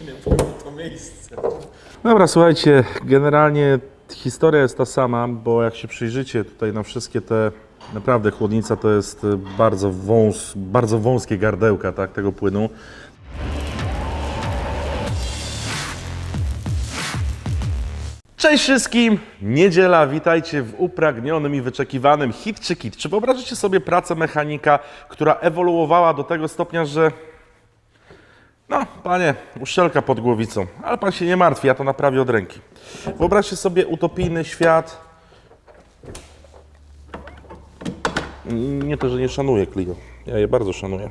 Nie było to miejsce. Dobra, słuchajcie, generalnie historia jest ta sama, bo jak się przyjrzycie tutaj na wszystkie te, naprawdę chłodnica to jest bardzo, wąs, bardzo wąskie gardełka tak, tego płynu. Cześć wszystkim! Niedziela, witajcie w upragnionym i wyczekiwanym hit czy kit. Czy wyobrażacie sobie pracę mechanika, która ewoluowała do tego stopnia, że no, panie, uszczelka pod głowicą, ale pan się nie martwi, ja to naprawię od ręki. Wyobraźcie sobie utopijny świat. Nie to, że nie szanuję Clio. Ja je bardzo szanuję.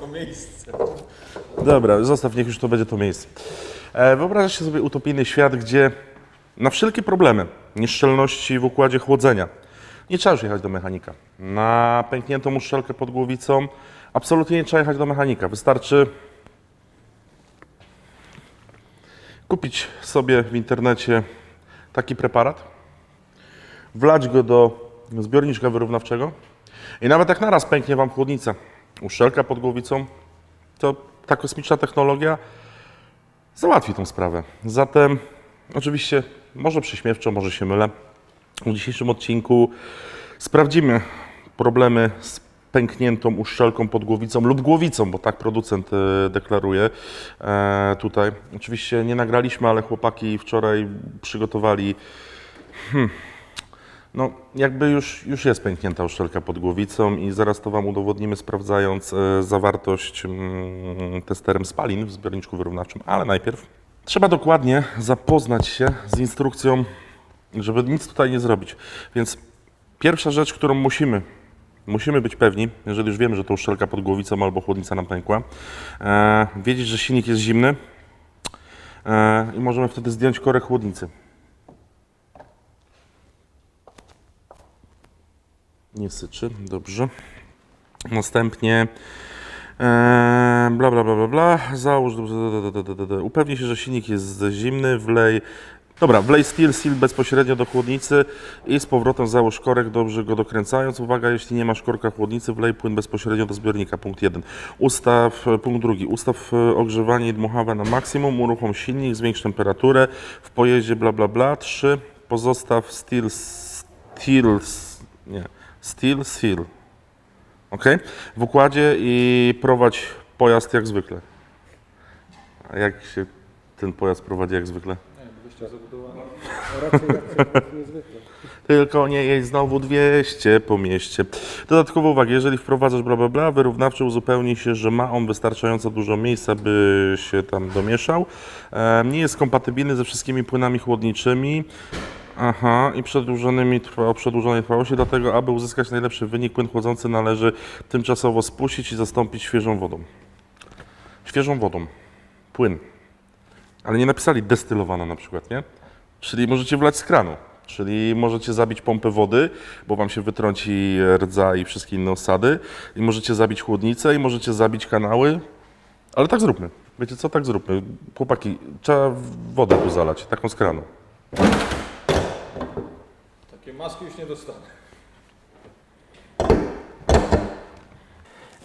To miejsce. Dobra, zostaw, niech już to będzie to miejsce. E, wyobraźcie sobie utopijny świat, gdzie na wszelkie problemy, nieszczelności w układzie chłodzenia, nie trzeba już jechać do mechanika. Na pękniętą uszczelkę pod głowicą absolutnie nie trzeba jechać do mechanika. Wystarczy kupić sobie w internecie taki preparat, wlać go do zbiorniczka wyrównawczego i nawet jak naraz pęknie Wam chłodnica, uszczelka pod głowicą, to ta kosmiczna technologia załatwi tą sprawę. Zatem, oczywiście, może prześmiewczo, może się mylę. W dzisiejszym odcinku sprawdzimy problemy z pękniętą uszczelką pod głowicą lub głowicą, bo tak producent e, deklaruje e, tutaj. Oczywiście nie nagraliśmy, ale chłopaki wczoraj przygotowali no, jakby już, już jest pęknięta uszczelka pod głowicą i zaraz to Wam udowodnimy, sprawdzając e, zawartość mm, testerem spalin w zbiorniczku wyrównawczym. Ale najpierw trzeba dokładnie zapoznać się z instrukcją, żeby nic tutaj nie zrobić. Więc pierwsza rzecz, którą musimy, musimy być pewni, jeżeli już wiemy, że to uszczelka pod głowicą albo chłodnica nam pękła, e, wiedzieć, że silnik jest zimny e, i możemy wtedy zdjąć korek chłodnicy. Nie syczy, dobrze. Następnie e, bla bla bla bla bla. Załóż, d- d- d- d- d- d- upewnij się, że silnik jest zimny, wlej. Dobra, wlej steel seal bezpośrednio do chłodnicy i z powrotem załóż korek, dobrze go dokręcając. Uwaga, jeśli nie masz korka chłodnicy, wlej płyn bezpośrednio do zbiornika. Punkt jeden. Ustaw, punkt drugi. Ustaw e, ogrzewanie i dmuchawe na maksimum, uruchom silnik, zwiększ temperaturę. W pojeździe bla bla bla. Trzy. Pozostaw steel, steel, nie, steel seal. Ok? W układzie i prowadź pojazd jak zwykle. A jak się ten pojazd prowadzi jak zwykle? Raczej jak niezwykle. Tylko nie jedź znowu 200 po mieście. Dodatkowo uwaga, jeżeli wprowadzasz bla bla bla, wyrównawczy uzupełni się, że ma on wystarczająco dużo miejsca, by się tam domieszał. E, nie jest kompatybilny ze wszystkimi płynami chłodniczymi. Aha, i przedłużonymi trwa, o przedłużonej trwałości, dlatego aby uzyskać najlepszy wynik, płyn chłodzący należy tymczasowo spuścić i zastąpić świeżą wodą. Świeżą wodą. Płyn. Ale nie napisali destylowana na przykład, nie? Czyli możecie wlać z kranu. Czyli możecie zabić pompę wody, bo wam się wytrąci rdza i wszystkie inne osady. I możecie zabić chłodnicę i możecie zabić kanały. Ale tak zróbmy. Wiecie co? Tak zróbmy. Chłopaki, trzeba wodę tu zalać, taką z kranu. Takie maski już nie dostanę.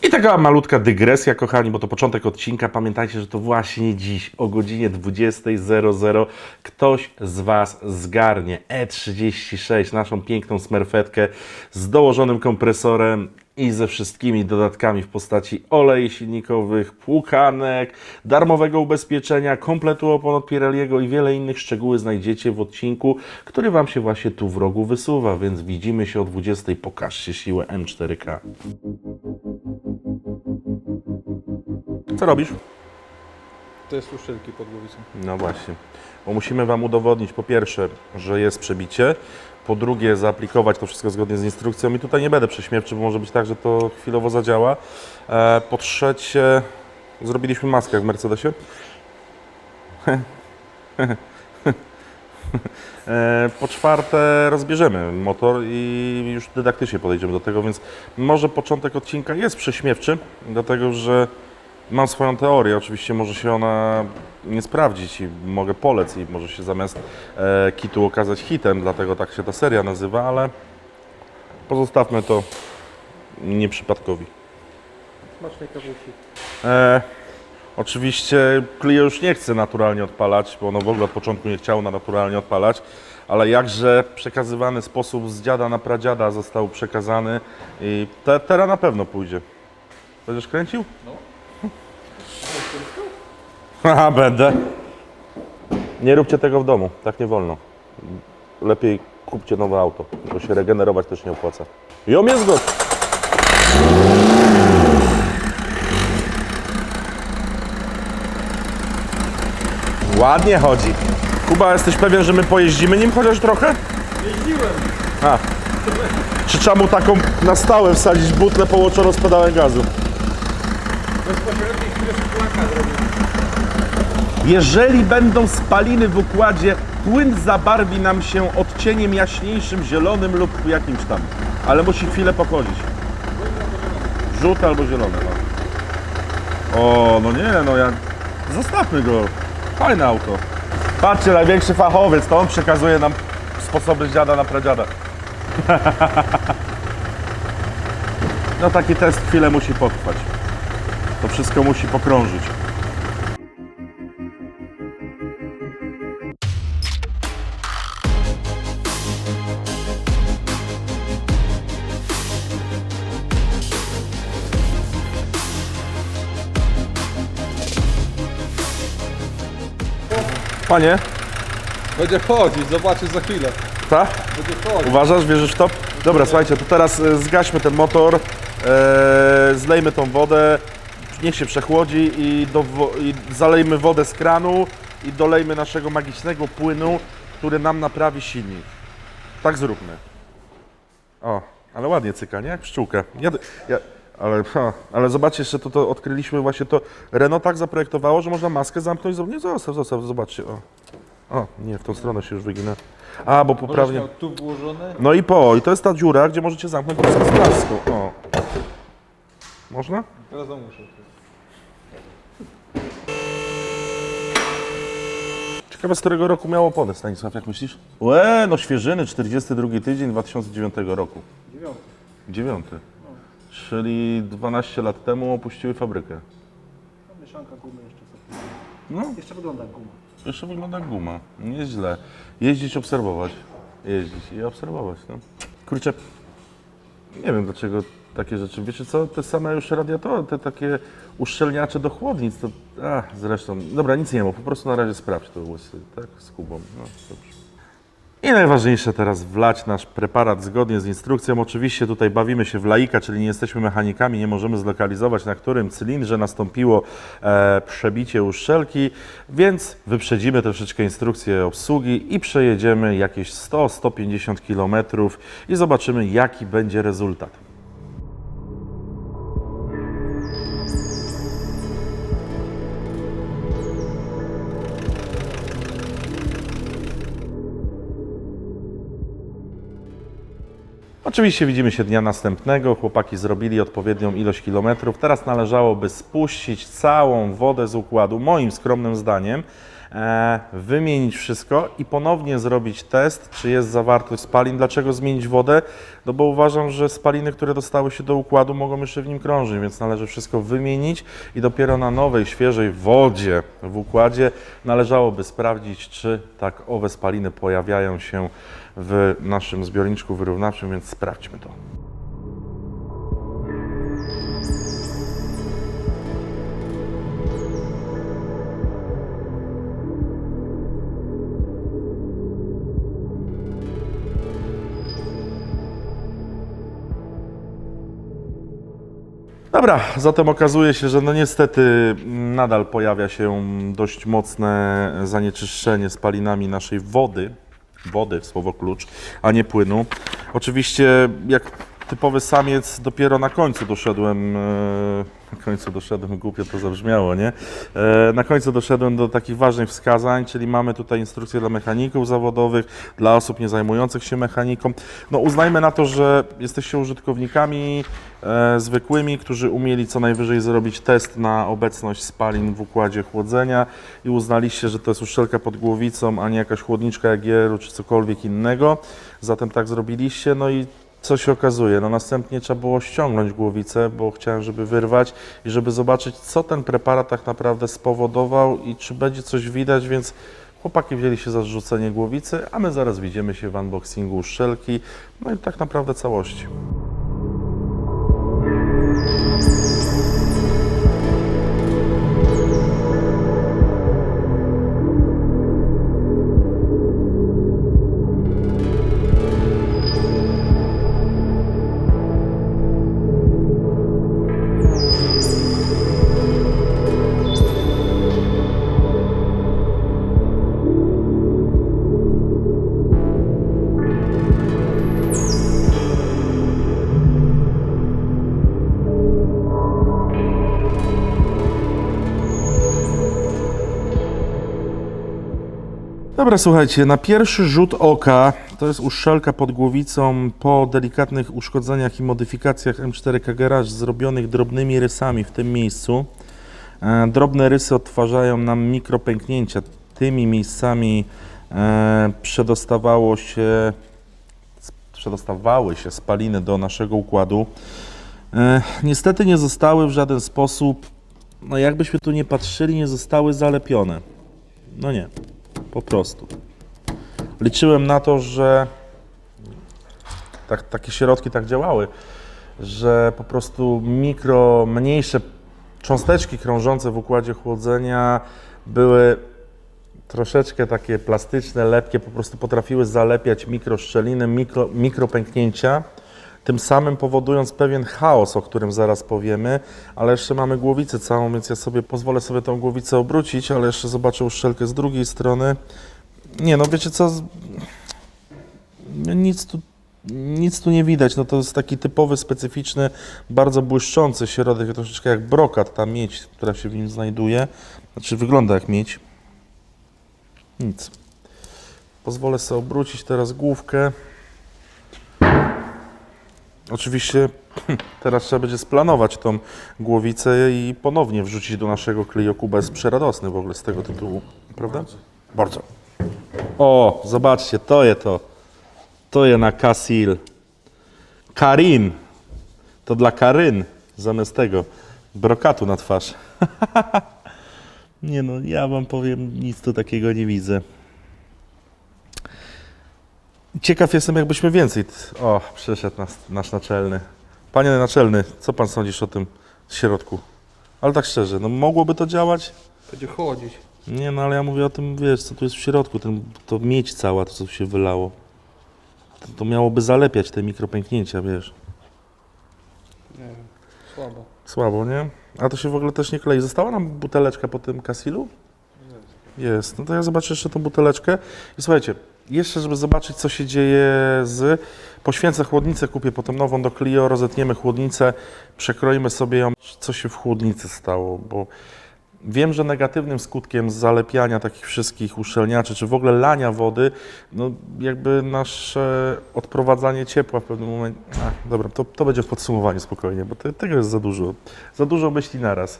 I taka malutka dygresja, kochani, bo to początek odcinka. Pamiętajcie, że to właśnie dziś o godzinie 20.00 ktoś z Was zgarnie E36, naszą piękną smerfetkę z dołożonym kompresorem i ze wszystkimi dodatkami w postaci olei silnikowych, płukanek, darmowego ubezpieczenia, kompletu opon od Pirelliego i wiele innych szczegóły znajdziecie w odcinku, który Wam się właśnie tu w rogu wysuwa, więc widzimy się o 20.00. Pokażcie siłę M4K. Co robisz? To jest uszczelki pod głowicą. No właśnie, bo musimy Wam udowodnić po pierwsze, że jest przebicie, po drugie zaaplikować to wszystko zgodnie z instrukcją i tutaj nie będę prześmiewczy, bo może być tak, że to chwilowo zadziała. E, po trzecie, zrobiliśmy maskę jak w Mercedesie. E, Po czwarte, rozbierzemy motor i już dydaktycznie podejdziemy do tego, więc może początek odcinka jest prześmiewczy, dlatego że mam swoją teorię. Oczywiście może się ona nie sprawdzić i mogę polec i może się zamiast e, kitu okazać hitem, dlatego tak się ta seria nazywa, ale pozostawmy to nieprzypadkowi. Smacznej kawusi. E, oczywiście Clio już nie chce naturalnie odpalać, bo ono w ogóle od początku nie chciało na naturalnie odpalać, ale jakże przekazywany sposób z dziada na pradziada został przekazany i te, teraz na pewno pójdzie. Będziesz kręcił? No. Haha, będę. Nie róbcie tego w domu, tak nie wolno. Lepiej kupcie nowe auto, bo się regenerować też nie opłaca. Jom jest gotów. Ładnie chodzi. Kuba, jesteś pewien, że my pojeździmy nim chociaż trochę? Jeździłem. A. Czy trzeba mu taką na stałe wsadzić butlę połączoną z pedałem gazu? Bezpośrednio chwilę szklanka zrobił. Jeżeli będą spaliny w układzie, płyn zabarwi nam się odcieniem jaśniejszym, zielonym lub jakimś tam. Ale musi chwilę pochodzić. Żółte albo zielone, no. O, no nie, no ja... Zostawmy go. Fajne auto. Patrzcie, największy fachowiec, to on przekazuje nam sposoby z dziada na pradziada. No taki test chwilę musi potrwać. To wszystko musi pokrążyć. Panie, Będzie chodzić, zobaczysz za chwilę. tak? Będzie chodzić. Uważasz, wierzysz w to? Dobra, słuchajcie, to teraz e, zgaśmy ten motor, e, zlejmy tą wodę, niech się przechłodzi i, do, i zalejmy wodę z kranu i dolejmy naszego magicznego płynu, który nam naprawi silnik. Tak zróbmy. O, ale ładnie cyka, nie? Jak pszczółka. Ja, ja, ale, ha, ale zobaczcie, jeszcze to, to odkryliśmy właśnie to. Renault tak zaprojektowało, że można maskę zamknąć. Nie, zostaw, zostaw, zobaczcie. O. o, nie, w tą stronę się już wygina. A, bo Możesz poprawnie. miał tu włożone. No i po, i to jest ta dziura, gdzie możecie zamknąć maskę z. O. Można? Teraz muszę. Ciekawe, z którego roku miało opony, Stanisław, jak myślisz? Łe, no świeżyny, 42 tydzień 2009 roku. Dziewiąty. Dziewiąty. Czyli 12 lat temu opuściły fabrykę. No, Mieszanka gumy jeszcze sobie. No, Jeszcze wygląda jak guma. jeszcze wygląda jak guma. Nieźle. Jeździć, obserwować. Jeździć i obserwować, no. Kurczę, nie wiem dlaczego takie rzeczy. Wiecie co, te same już radiatory, te takie uszczelniacze do chłodnic, to... A, zresztą, dobra, nic nie ma, po prostu na razie sprawdź to łysy, tak, z Kubą, no, dobrze. I najważniejsze teraz wlać nasz preparat zgodnie z instrukcją. Oczywiście tutaj bawimy się w laika, czyli nie jesteśmy mechanikami, nie możemy zlokalizować na którym cylindrze nastąpiło e, przebicie uszczelki, więc wyprzedzimy troszeczkę instrukcję obsługi i przejedziemy jakieś 100-150 km i zobaczymy jaki będzie rezultat. Oczywiście widzimy się dnia następnego. Chłopaki zrobili odpowiednią ilość kilometrów. Teraz należałoby spuścić całą wodę z układu, moim skromnym zdaniem, wymienić wszystko i ponownie zrobić test, czy jest zawartość spalin. Dlaczego zmienić wodę? No bo uważam, że spaliny, które dostały się do układu, mogą jeszcze w nim krążyć, więc należy wszystko wymienić i dopiero na nowej, świeżej wodzie w układzie należałoby sprawdzić, czy tak owe spaliny pojawiają się w naszym zbiorniczku wyrównawczym, więc sprawdźmy to. Dobra, zatem okazuje się, że no niestety nadal pojawia się dość mocne zanieczyszczenie spalinami naszej wody. Wody, słowo klucz, a nie płynu. Oczywiście, jak typowy samiec, dopiero na końcu doszedłem. e, Na końcu doszedłem, głupio to zabrzmiało, nie? E, Na końcu doszedłem do takich ważnych wskazań, czyli mamy tutaj instrukcje dla mechaników zawodowych, dla osób nie zajmujących się mechaniką. No uznajmy na to, że jesteście użytkownikami e, zwykłymi, którzy umieli co najwyżej zrobić test na obecność spalin w układzie chłodzenia i uznaliście, że to jest uszczelka pod głowicą, a nie jakaś chłodniczka Jagieru czy cokolwiek innego. Zatem tak zrobiliście, no i Co się okazuje? No następnie trzeba było ściągnąć głowicę, bo chciałem, żeby wyrwać i żeby zobaczyć, co ten preparat tak naprawdę spowodował i czy będzie coś widać, więc chłopaki wzięli się za zrzucenie głowicy, a my zaraz widzimy się w unboxingu uszczelki, no i tak naprawdę całości. Dobra, słuchajcie, na pierwszy rzut oka to jest uszczelka pod głowicą po delikatnych uszkodzeniach i modyfikacjach M4K Garage zrobionych drobnymi rysami w tym miejscu. E, Drobne rysy odtwarzają nam mikropęknięcia. Tymi miejscami e, przedostawało się, przedostawały się spaliny do naszego układu. E, Niestety nie zostały w żaden sposób, no jakbyśmy tu nie patrzyli, nie zostały zalepione. No nie po prostu. Liczyłem na to, że tak, takie środki tak działały, że po prostu mikro, mniejsze cząsteczki krążące w układzie chłodzenia były troszeczkę takie plastyczne, lepkie, po prostu potrafiły zalepiać mikroszczeliny, mikro, mikropęknięcia, tym samym powodując pewien chaos, o którym zaraz powiemy, ale jeszcze mamy głowicę całą, więc ja sobie pozwolę sobie tą głowicę obrócić, ale jeszcze zobaczę uszczelkę z drugiej strony. Nie, no wiecie co, z- nic tu, nic tu nie widać, no to jest taki typowy, specyficzny, bardzo błyszczący środek, troszeczkę jak brokat, ta miedź, która się w nim znajduje, znaczy wygląda jak miedź. Nic. Pozwolę sobie obrócić teraz główkę. Oczywiście teraz trzeba będzie splanować tą głowicę i ponownie wrzucić do naszego kliokuba. Jest przeradosny w ogóle z tego tytułu, prawda? Bardzo. O, zobaczcie, to je to. To je na Kasil. Karin. To dla Karyn zamiast tego brokatu na twarz. nie no, ja wam powiem, nic tu takiego nie widzę. Ciekaw jestem, jakbyśmy więcej. O, przyszedł nas, nasz naczelny. Panie naczelny, co pan sądzisz o tym środku? Ale tak szczerze, no mogłoby to działać? Będzie chodzić. Nie, no ale ja mówię o tym, wiesz, co tu jest w środku, ten, to miedź cała, to co tu się wylało. To, to miałoby zalepiać te mikropęknięcia, wiesz. Nie wiem. Słabo. Słabo, nie? A to się w ogóle też nie klei. Została nam buteleczka po tym Kasilu? Jest. No to ja zobaczę jeszcze tą buteleczkę. I słuchajcie, jeszcze żeby zobaczyć, co się dzieje z... Poświęcę chłodnicę, kupię potem nową do Clio, rozetniemy chłodnicę, przekroimy sobie ją, co się w chłodnicy stało, bo wiem, że negatywnym skutkiem zalepiania takich wszystkich uszczelniaczy, czy w ogóle lania wody, no jakby nasze odprowadzanie ciepła w pewnym momencie... Dobra, to, to będzie w podsumowaniu spokojnie, bo te, tego jest za dużo. Za dużo myśli naraz.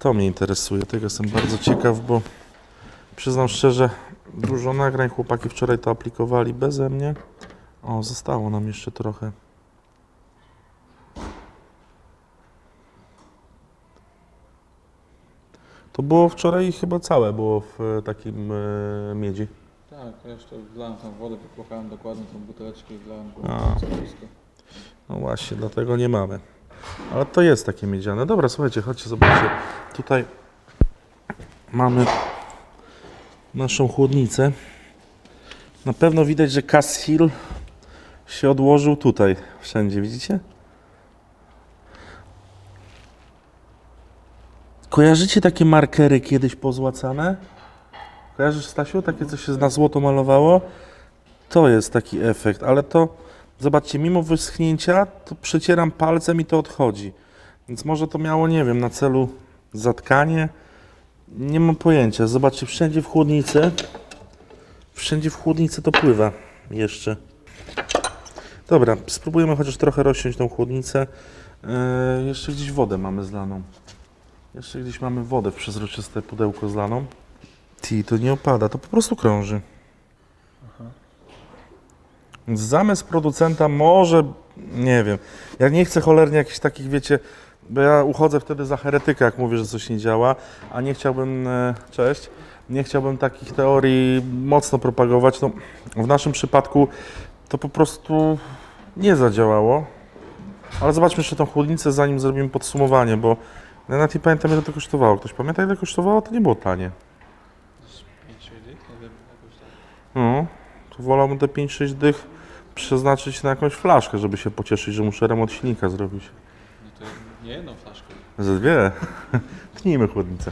To mnie interesuje, tego jestem bardzo ciekaw, bo przyznam szczerze, dużo nagrań chłopaki wczoraj to aplikowali beze mnie. O, zostało nam jeszcze trochę. To było wczoraj chyba całe, było w e, takim e, miedzi. Tak, ja jeszcze wlałem tam wodę, wypłakałem dokładnie tą buteleczkę i wlałem go A. No właśnie, dlatego nie mamy. Ale to jest takie miedziane. Dobra, słuchajcie, chodźcie, zobaczcie. Tutaj mamy naszą chłodnicę. Na pewno widać, że Cassil się odłożył tutaj, wszędzie, widzicie? Kojarzycie takie markery kiedyś pozłacane? Kojarzysz, Stasiu, takie, co się na złoto malowało? To jest taki efekt, ale to zobaczcie, mimo wyschnięcia, to przecieram palcem i to odchodzi. Więc może to miało, nie wiem, na celu zatkanie. Nie mam pojęcia. Zobaczcie, wszędzie w chłodnicy, wszędzie w chłodnicy to pływa jeszcze. Dobra, spróbujemy chociaż trochę rozciąć tą chłodnicę. Eee, jeszcze gdzieś wodę mamy zlaną. Jeszcze gdzieś mamy wodę w przezroczyste pudełko zlaną. Ti, to nie opada, to po prostu krąży. Zamysł producenta może, nie wiem, ja nie chcę cholernie jakichś takich, wiecie, bo ja uchodzę wtedy za heretyka, jak mówię, że coś nie działa, a nie chciałbym, e, cześć, nie chciałbym takich teorii mocno propagować. No, w naszym przypadku to po prostu nie zadziałało, ale zobaczmy jeszcze tą chłodnicę, zanim zrobimy podsumowanie, bo ja nawet nie pamiętam, ile to kosztowało. Ktoś pamięta, ile kosztowało? To nie było tanie. 5 dych, nie wiem, jakoś tak. No, wolałbym te 5-6 dych przeznaczyć na jakąś flaszkę, żeby się pocieszyć, że muszę remont silnika zrobić. No to nie jedną flaszkę. Ze dwie. Tnijmy chłodnicę.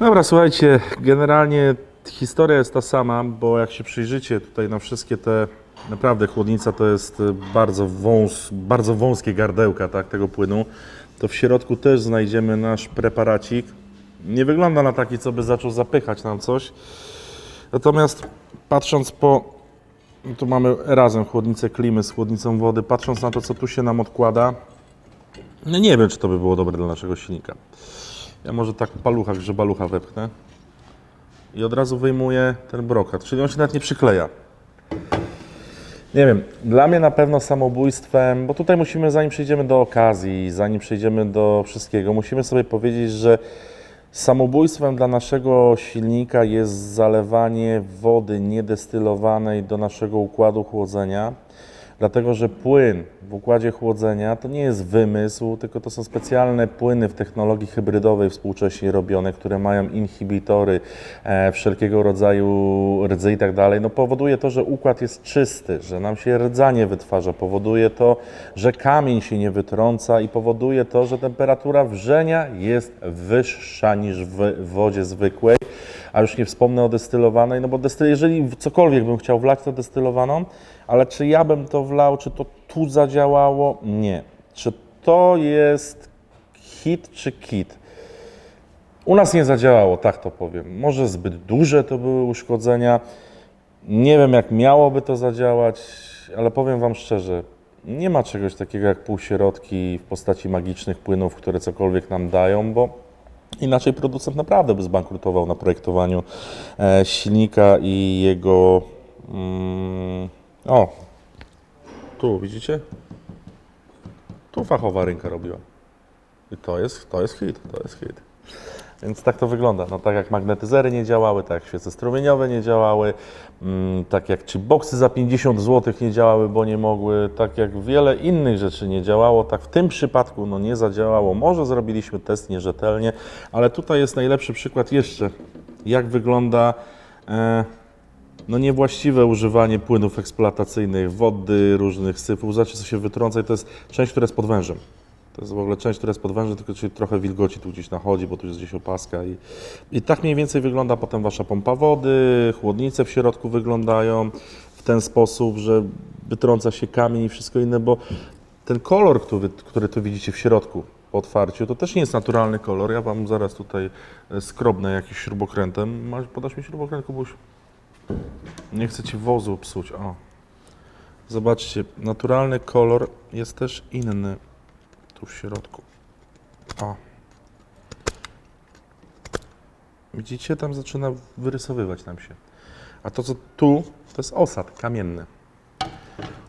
Dobra, słuchajcie, generalnie historia jest ta sama, bo jak się przyjrzycie tutaj na wszystkie te, naprawdę chłodnica to jest bardzo, wąs, bardzo wąskie gardełka tak, tego płynu, to w środku też znajdziemy nasz preparacik. Nie wygląda na taki, co by zaczął zapychać nam coś. Natomiast patrząc po tu mamy razem chłodnicę klimy z chłodnicą wody. Patrząc na to, co tu się nam odkłada, no nie wiem, czy to by było dobre dla naszego silnika. Ja może tak palucha, grzebalucha wepchnę i od razu wyjmuję ten brokat, czyli on się nawet nie przykleja. Nie wiem, dla mnie na pewno samobójstwem, bo tutaj musimy, zanim przejdziemy do okazji, zanim przejdziemy do wszystkiego, musimy sobie powiedzieć, że Samobójstwem dla naszego silnika jest zalewanie wody niedestylowanej do naszego układu chłodzenia, dlatego że płyn w układzie chłodzenia to nie jest wymysł, tylko to są specjalne płyny w technologii hybrydowej współcześnie robione, które mają inhibitory, e, wszelkiego rodzaju rdzy i tak dalej. No powoduje to, że układ jest czysty, że nam się rdza nie wytwarza, powoduje to, że kamień się nie wytrąca i powoduje to, że temperatura wrzenia jest wyższa niż w wodzie zwykłej, a już nie wspomnę o destylowanej, no bo destyl, jeżeli cokolwiek bym chciał wlać, to destylowaną, ale czy ja bym to wlał, czy to tu zadziałało? Nie. Czy to jest hit czy kit? U nas nie zadziałało, tak to powiem. Może zbyt duże to były uszkodzenia. Nie wiem, jak miałoby to zadziałać, ale powiem Wam szczerze, nie ma czegoś takiego jak półśrodki w postaci magicznych płynów, które cokolwiek nam dają, bo inaczej producent naprawdę by zbankrutował na projektowaniu e, silnika i jego. Mm, o, tu widzicie? Tu fachowa rynka robiła. I to jest, to jest hit, to jest hit. Więc tak to wygląda. No, tak jak magnetyzery nie działały, tak jak świece strumieniowe nie działały, mm, tak jak chipboxy za 50 zł nie działały, bo nie mogły, tak jak wiele innych rzeczy nie działało, tak w tym przypadku no, nie zadziałało. Może zrobiliśmy test nierzetelnie, ale tutaj jest najlepszy przykład jeszcze, jak wygląda e, no, niewłaściwe używanie płynów eksploatacyjnych, wody, różnych syfów. Zobaczcie, co się wytrąca i to jest część, która jest pod wężem. To jest w ogóle część, która jest pod wężem, tylko czyli trochę wilgoci tu gdzieś nachodzi, bo tu jest gdzieś opaska. I, I tak mniej więcej wygląda potem wasza pompa wody, chłodnice w środku wyglądają w ten sposób, że wytrąca się kamień i wszystko inne, bo ten kolor, który, który tu widzicie w środku po otwarciu, to też nie jest naturalny kolor. Ja wam zaraz tutaj e, skrobnę jakimś śrubokrętem. Podasz mi śrubokręt, Kubuś? Nie chcę ci wozu psuć. O. Zobaczcie, naturalny kolor jest też inny tu w środku. O. Widzicie, tam zaczyna wyrysowywać nam się. A to, co tu, to jest osad kamienny.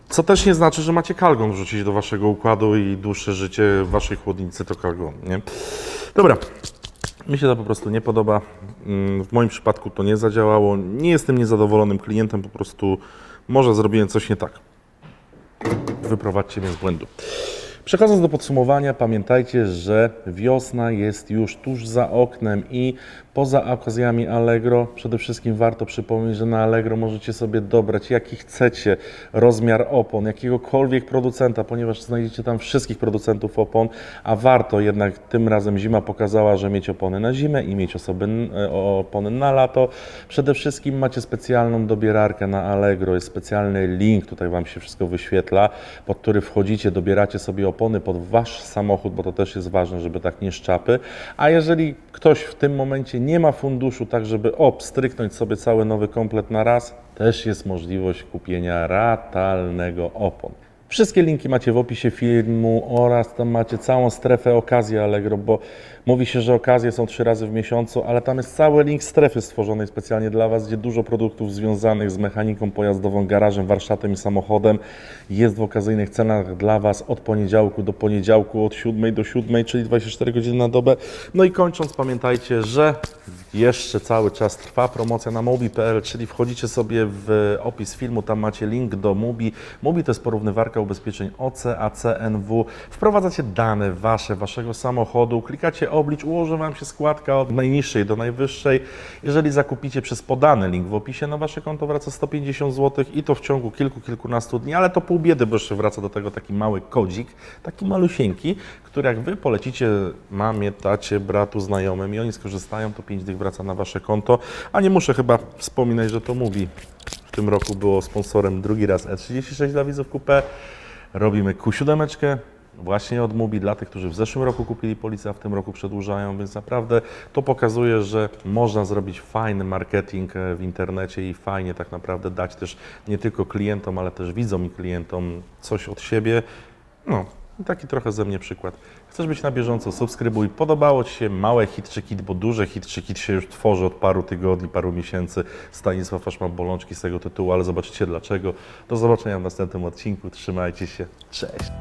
Co też nie znaczy, że macie kalgon wrzucić do waszego układu i dłuższe życie w waszej chłodnicy to kalgon, nie? Dobra. Mi się to po prostu nie podoba. Mm, W moim przypadku to nie zadziałało. Nie jestem niezadowolonym klientem, po prostu może zrobiłem coś nie tak. Wyprowadźcie mnie z błędu. Przechodząc do podsumowania, pamiętajcie, że wiosna jest już tuż za oknem i poza okazjami Allegro przede wszystkim warto przypomnieć, że na Allegro możecie sobie dobrać jaki chcecie rozmiar opon, jakiegokolwiek producenta, ponieważ znajdziecie tam wszystkich producentów opon, a warto jednak tym razem zima pokazała, że mieć opony na zimę i mieć osoby, e, opony na lato. Przede wszystkim macie specjalną dobierarkę na Allegro, jest specjalny link, tutaj Wam się wszystko wyświetla, pod który wchodzicie, dobieracie sobie opony pod Wasz samochód, bo to też jest ważne, żeby tak nie szczapy. A jeżeli ktoś w tym momencie nie ma funduszu, tak żeby op, stryknąć sobie cały nowy komplet na raz, też jest możliwość kupienia ratalnego opon. Wszystkie linki macie w opisie filmu oraz tam macie całą strefę okazji Allegro, bo mówi się, że okazje są trzy razy w miesiącu, ale tam jest cały link strefy stworzonej specjalnie dla Was, gdzie dużo produktów związanych z mechaniką pojazdową, garażem, warsztatem i samochodem jest w okazyjnych cenach dla Was od poniedziałku do poniedziałku, od 7 do 7, czyli 24 godziny na dobę. No i kończąc, pamiętajcie, że jeszcze cały czas trwa promocja na mobi.pl, czyli wchodzicie sobie w opis filmu, tam macie link do Mubi. Mubi to jest porównywarka ubezpieczeń OC, AC. Wprowadzacie dane wasze, waszego samochodu, klikacie oblicz, ułoży Wam się składka od najniższej do najwyższej. Jeżeli zakupicie przez podany link w opisie, na Wasze konto wraca 150 zł i to w ciągu kilku, kilkunastu dni, ale to pół biedy, bo jeszcze wraca do tego taki mały kodzik, taki malusieńki, który jak Wy polecicie mamie, tacie, bratu, znajomym i oni skorzystają, to 5 dych wraca na Wasze konto, a nie muszę chyba wspominać, że to mówi. W tym roku było sponsorem drugi raz E36 dla widzów Coupe. Robimy Q7 właśnie od Mubi dla tych, którzy w zeszłym roku kupili policję, a w tym roku przedłużają, więc naprawdę to pokazuje, że można zrobić fajny marketing e, w internecie i fajnie tak naprawdę dać też nie tylko klientom, ale też widzom i klientom coś od siebie. No, taki trochę ze mnie przykład. Chcesz być na bieżąco, subskrybuj. Podobało Ci się małe hit czy kit, bo duże hit czy kit się już tworzy od paru tygodni, paru miesięcy. Stanisław aż ma bolączki z tego tytułu, ale zobaczycie dlaczego. Do zobaczenia w następnym odcinku. Trzymajcie się. Cześć.